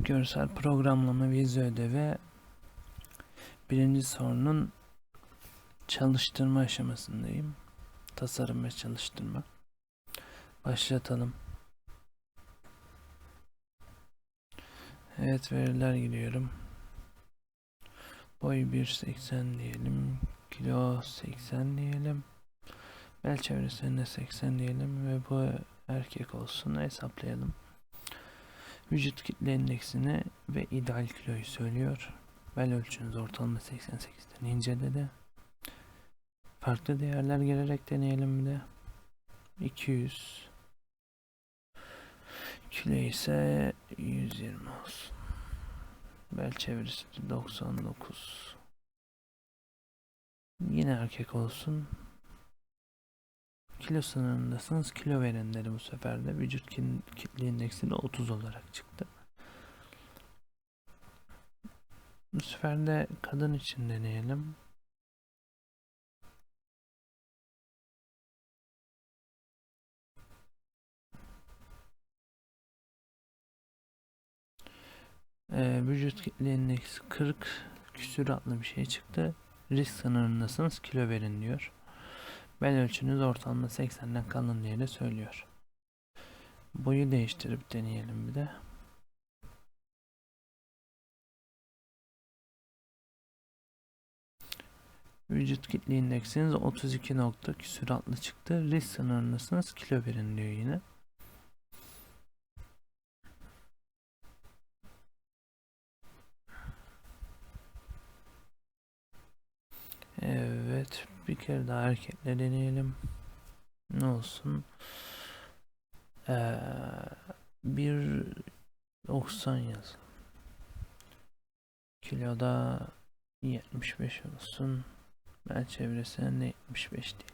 Görsel programlama vize ödevi birinci sorunun çalıştırma aşamasındayım. Tasarım ve çalıştırma. Başlatalım. Evet veriler giriyorum. Boy 1.80 diyelim. Kilo 80 diyelim. Bel çevresinde 80 diyelim ve bu erkek olsun hesaplayalım. Vücut kitle indeksini ve ideal kiloyu söylüyor. Bel ölçünüz ortalama 88'den inceledi. Farklı değerler girerek deneyelim bir de. 200 Kilo ise 120 olsun. Bel çevresi de 99. Yine erkek olsun. Kilo sınırındasınız. Kilo verin dedi bu sefer de. Vücut kitle indeksi de 30 olarak çıktı. Bu sefer de kadın için deneyelim. Ee, vücut kitle indeksi 40 küsür adlı bir şey çıktı. Risk sınırındasınız kilo verin diyor. Bel ölçünüz ortalama 80'den kalın diye de söylüyor. Boyu değiştirip deneyelim bir de. Vücut kitle indeksiniz 32 nokta küsuratlı çıktı. Risk sınırındasınız kilo verin diyor yine. Evet bir kere daha erkekle deneyelim. Ne olsun? Ee, bir 90 yazın. Kiloda 75 olsun. Ben çevresine de 75 değil.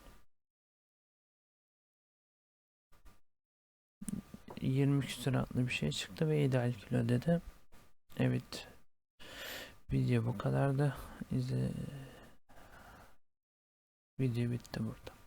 20 küsur adlı bir şey çıktı ve ideal kilo dedi. Evet. Video bu kadardı. İzle... Video bitti burada.